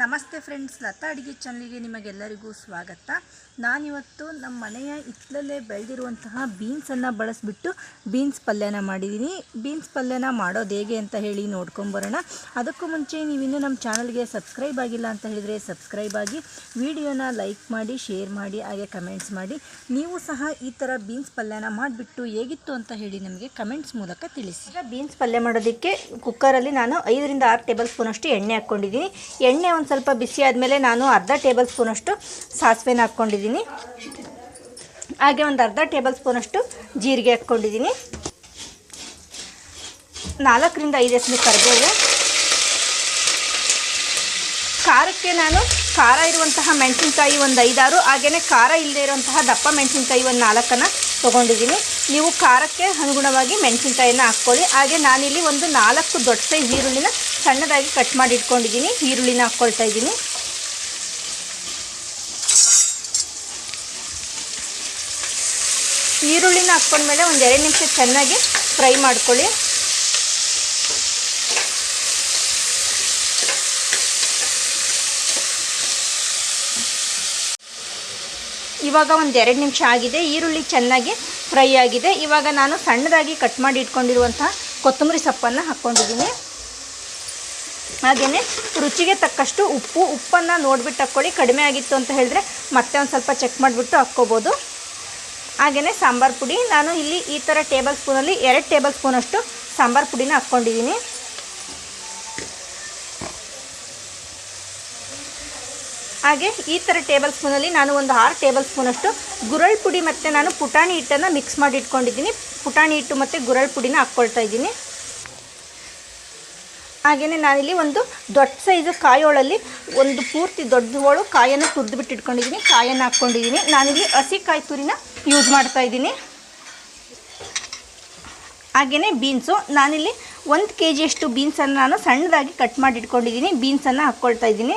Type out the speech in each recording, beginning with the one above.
ನಮಸ್ತೆ ಫ್ರೆಂಡ್ಸ್, ಲತಾ ಅಡುಗೆ ಚಾನಲ್ಗೆ ನಿಮಗೆಲ್ಲರಿಗೂ ಸ್ವಾಗತ. ನಾನಿವತ್ತು ನಮ್ಮ ಮನೆಯ ಹಿತ್ತಲಲ್ಲೇ ಬೆಳೆದಿರುವಂತಹ ಬೀನ್ಸನ್ನು ಬಳಸಿಬಿಟ್ಟು ಬೀನ್ಸ್ ಪಲ್ಯನ ಮಾಡಿದ್ದೀನಿ. ಬೀನ್ಸ್ ಪಲ್ಯನ ಮಾಡೋದು ಹೇಗೆ ಅಂತ ಹೇಳಿ ನೋಡ್ಕೊಂಬರೋಣ. ಅದಕ್ಕೂ ಮುಂಚೆ ನೀವಿನ್ನೂ ನಮ್ಮ ಚಾನಲ್ಗೆ ಸಬ್ಸ್ಕ್ರೈಬ್ ಆಗಿಲ್ಲ ಅಂತ ಹೇಳಿದರೆ ಸಬ್ಸ್ಕ್ರೈಬ್ ಆಗಿ, ವಿಡಿಯೋನ ಲೈಕ್ ಮಾಡಿ ಶೇರ್ ಮಾಡಿ, ಹಾಗೆ ಕಮೆಂಟ್ಸ್ ಮಾಡಿ. ನೀವು ಸಹ ಈ ಥರ ಬೀನ್ಸ್ ಪಲ್ಯನ ಮಾಡಿಬಿಟ್ಟು ಹೇಗಿತ್ತು ಅಂತ ಹೇಳಿ ನಮಗೆ ಕಮೆಂಟ್ಸ್ ಮೂಲಕ ತಿಳಿಸಿ. ಈಗ ಬೀನ್ಸ್ ಪಲ್ಯ ಮಾಡೋದಕ್ಕೆ ಕುಕ್ಕರಲ್ಲಿ ನಾನು ಐದರಿಂದ ಆರು ಟೇಬಲ್ ಸ್ಪೂನಷ್ಟು ಎಣ್ಣೆ ಹಾಕ್ಕೊಂಡಿದ್ದೀನಿ. ಎಣ್ಣೆ ಒಂದು ಸ್ವಲ್ಪ ಬಿಸಿ ಆದಮೇಲೆ ನಾನು ಅರ್ಧ ಟೇಬಲ್ ಸ್ಪೂನಷ್ಟು ಸಾಸಿವೆನ ಹಾಕ್ಕೊಂಡಿದ್ದೀನಿ. ಹಾಗೆ ಒಂದು ಅರ್ಧ ಟೇಬಲ್ ಸ್ಪೂನಷ್ಟು ಜೀರಿಗೆ ಹಾಕ್ಕೊಂಡಿದ್ದೀನಿ. ನಾಲ್ಕರಿಂದ ಐದು ಎಸ್ಮಿ ಕರಿಬೇವು. ಖಾರಕ್ಕೆ ನಾನು ಖಾರ ಇರುವಂತಹ ಮೆಣಸಿನ್ಕಾಯಿ ಒಂದು ಐದಾರು ಹಾಗೆಯೇ ಖಾರ ಇಲ್ಲದೆ ಇರುವಂತಹ ದಪ್ಪ ಮೆಣಸಿನ್ಕಾಯಿ ಒಂದು ನಾಲ್ಕನ್ನು ತೊಗೊಂಡಿದ್ದೀನಿ. ನೀವು ಖಾರಕ್ಕೆ ಅನುಗುಣವಾಗಿ ಮೆಣಸಿನ್ಕಾಯಿನ ಹಾಕ್ಕೊಳ್ಳಿ. ಹಾಗೆ ನಾನಿಲ್ಲಿ ಒಂದು ನಾಲ್ಕು ದೊಡ್ಡ ಸೈಜ್ ಈರುಳ್ಳಿನ ಸಣ್ಣದಾಗಿ ಕಟ್ ಮಾಡಿ ಇಟ್ಕೊಂಡಿದ್ದೀನಿ. ಈರುಳ್ಳಿನ ಹಾಕ್ಕೊಳ್ತಾ ಇದ್ದೀನಿ. ಈರುಳ್ಳಿನ ಹಾಕ್ಕೊಂಡ್ಮೇಲೆ ಒಂದು ಎರಡು ನಿಮಿಷ ಚೆನ್ನಾಗಿ ಫ್ರೈ ಮಾಡ್ಕೊಳ್ಳಿ. ಇವಾಗ ಒಂದು ಎರಡು ನಿಮಿಷ ಆಗಿದೆ. ಈರುಳ್ಳಿ ಚೆನ್ನಾಗಿ ಫ್ರೈ ಆಗಿದೆ. ಇವಾಗ ನಾನು ಸಣ್ಣದಾಗಿ ಕಟ್ ಮಾಡಿ ಇಟ್ಕೊಂಡಿರುವಂಥ ಕೊತ್ತಂಬರಿ ಸೊಪ್ಪನ್ನು ಹಾಕ್ಕೊಂಡಿದ್ದೀನಿ. ಹಾಗೆಯೇ ರುಚಿಗೆ ತಕ್ಕಷ್ಟು ಉಪ್ಪು, ಉಪ್ಪನ್ನು ನೋಡಿಬಿಟ್ಟು ಹಾಕ್ಕೊಳ್ಳಿ. ಕಡಿಮೆ ಆಗಿತ್ತು ಅಂತ ಹೇಳಿದ್ರೆ ಮತ್ತೆ ಒಂದು ಸ್ವಲ್ಪ ಚೆಕ್ ಮಾಡಿಬಿಟ್ಟು ಹಾಕ್ಕೋಬೋದು. ಹಾಗೆಯೇ ಸಾಂಬಾರು ಪುಡಿ. ನಾನು ಇಲ್ಲಿ ಈ ಥರ ಟೇಬಲ್ ಸ್ಪೂನಲ್ಲಿ ಎರಡು ಟೇಬಲ್ ಸ್ಪೂನಷ್ಟು ಸಾಂಬಾರು ಪುಡಿನ ಹಾಕ್ಕೊಂಡಿದ್ದೀನಿ. ಹಾಗೆ ಈ ಥರ ಟೇಬಲ್ ಸ್ಪೂನಲ್ಲಿ ನಾನು ಒಂದು ಆರು ಟೇಬಲ್ ಸ್ಪೂನಷ್ಟು ಗುರಳ್ ಪುಡಿ ಮತ್ತು ನಾನು ಪುಟಾಣಿ ಹಿಟ್ಟನ್ನು ಮಿಕ್ಸ್ ಮಾಡಿ ಇಟ್ಕೊಂಡಿದ್ದೀನಿ. ಪುಟಾಣಿ ಹಿಟ್ಟು ಮತ್ತು ಗುರಳ್ ಪುಡಿನ ಹಾಕ್ಕೊಳ್ತಾ ಇದ್ದೀನಿ. ಹಾಗೆಯೇ ನಾನಿಲ್ಲಿ ಒಂದು ದೊಡ್ಡ ಸೈಜು ಕಾಯೋಳಲ್ಲಿ ಒಂದು ಪೂರ್ತಿ ದೊಡ್ಡ ಹೋಳು ಕಾಯನ್ನು ತುರಿದ್ಬಿಟ್ಟು ಇಟ್ಕೊಂಡಿದ್ದೀನಿ. ಕಾಯನ್ನು ಹಾಕ್ಕೊಂಡಿದ್ದೀನಿ. ನಾನಿಲ್ಲಿ ಹಸಿ ಕಾಯಿ ತುರಿನ ಯೂಸ್ ಮಾಡ್ತಾ ಇದ್ದೀನಿ. ಹಾಗೆಯೇ ಬೀನ್ಸು ನಾನಿಲ್ಲಿ ಒಂದು ಕೆ ಜಿಯಷ್ಟು ಬೀನ್ಸನ್ನು ನಾನು ಸಣ್ಣದಾಗಿ ಕಟ್ ಮಾಡಿ ಇಟ್ಕೊಂಡಿದ್ದೀನಿ. ಬೀನ್ಸನ್ನು ಹಾಕ್ಕೊಳ್ತಾ ಇದ್ದೀನಿ.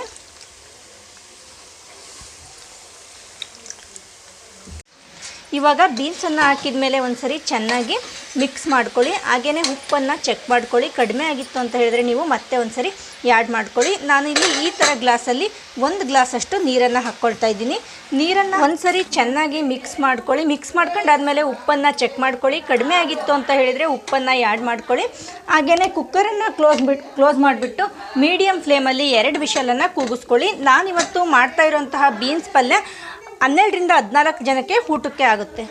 ಇವಾಗ ಬೀನ್ಸನ್ನು ಹಾಕಿದ ಮೇಲೆ ಒಂದ್ಸರಿ ಚೆನ್ನಾಗಿ ಮಿಕ್ಸ್ ಮಾಡ್ಕೊಳ್ಳಿ. ಹಾಗೆಯೇ ಉಪ್ಪನ್ನು ಚೆಕ್ ಮಾಡ್ಕೊಳ್ಳಿ. ಕಡಿಮೆ ಆಗಿತ್ತು ಅಂತ ಹೇಳಿದ್ರೆ ನೀವು ಮತ್ತೆ ಒಂದ್ಸರಿ ಆ್ಯಡ್ ಮಾಡ್ಕೊಳ್ಳಿ. ನಾನು ಇಲ್ಲಿ ಈ ಥರ ಗ್ಲಾಸಲ್ಲಿ ಒಂದು ಗ್ಲಾಸಷ್ಟು ನೀರನ್ನು ಹಾಕ್ಕೊಳ್ತಾ ಇದ್ದೀನಿ. ನೀರನ್ನು ಒಂದ್ಸರಿ ಚೆನ್ನಾಗಿ ಮಿಕ್ಸ್ ಮಾಡ್ಕೊಳ್ಳಿ. ಮಿಕ್ಸ್ ಮಾಡ್ಕೊಂಡಾದ್ಮೇಲೆ ಉಪ್ಪನ್ನು ಚೆಕ್ ಮಾಡ್ಕೊಳ್ಳಿ. ಕಡಿಮೆ ಆಗಿತ್ತು ಅಂತ ಹೇಳಿದರೆ ಉಪ್ಪನ್ನು ಆ್ಯಡ್ ಮಾಡ್ಕೊಳ್ಳಿ. ಹಾಗೆಯೇ ಕುಕ್ಕರನ್ನು ಕ್ಲೋಸ್ ಬಿಟ್ಟು ಕ್ಲೋಸ್ ಮಾಡಿಬಿಟ್ಟು ಮೀಡಿಯಮ್ ಫ್ಲೇಮಲ್ಲಿ ಎರಡು ವಿಷಲನ್ನು ಕೂಗಿಸ್ಕೊಳ್ಳಿ. ನಾನಿವತ್ತು ಮಾಡ್ತಾ ಇರೋಂತಹ ಬೀನ್ಸ್ ಪಲ್ಯ ಹನ್ನೆರಡರಿಂದ ಹದಿನಾಲ್ಕು ಜನಕ್ಕೆ ಊಟಕ್ಕೆ ಆಗುತ್ತೆ.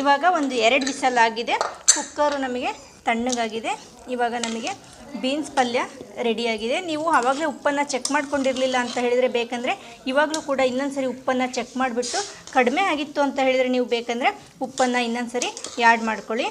ಇವಾಗ ಒಂದು ಎರಡು ಬಿಸಲಾಗಿದೆ. ಕುಕ್ಕರು ನಮಗೆ ತಣ್ಣಗಾಗಿದೆ. ಇವಾಗ ನಮಗೆ ಬೀನ್ಸ್ ಪಲ್ಯ ರೆಡಿಯಾಗಿದೆ. ನೀವು ಆವಾಗಲೇ ಉಪ್ಪನ್ನು ಚೆಕ್ ಮಾಡ್ಕೊಂಡಿರಲಿಲ್ಲ ಅಂತ ಹೇಳಿದರೆ ಬೇಕಂದರೆ ಇವಾಗಲೂ ಕೂಡ ಇನ್ನೊಂದು ಸರಿ ಉಪ್ಪನ್ನು ಚೆಕ್ ಮಾಡಿಬಿಟ್ಟು ಕಡಿಮೆ ಆಗಿತ್ತು ಅಂತ ಹೇಳಿದರೆ ನೀವು ಬೇಕಂದರೆ ಉಪ್ಪನ್ನು ಇನ್ನೊಂದು ಸರಿ ಆ್ಯಡ್ ಮಾಡ್ಕೊಳ್ಳಿ.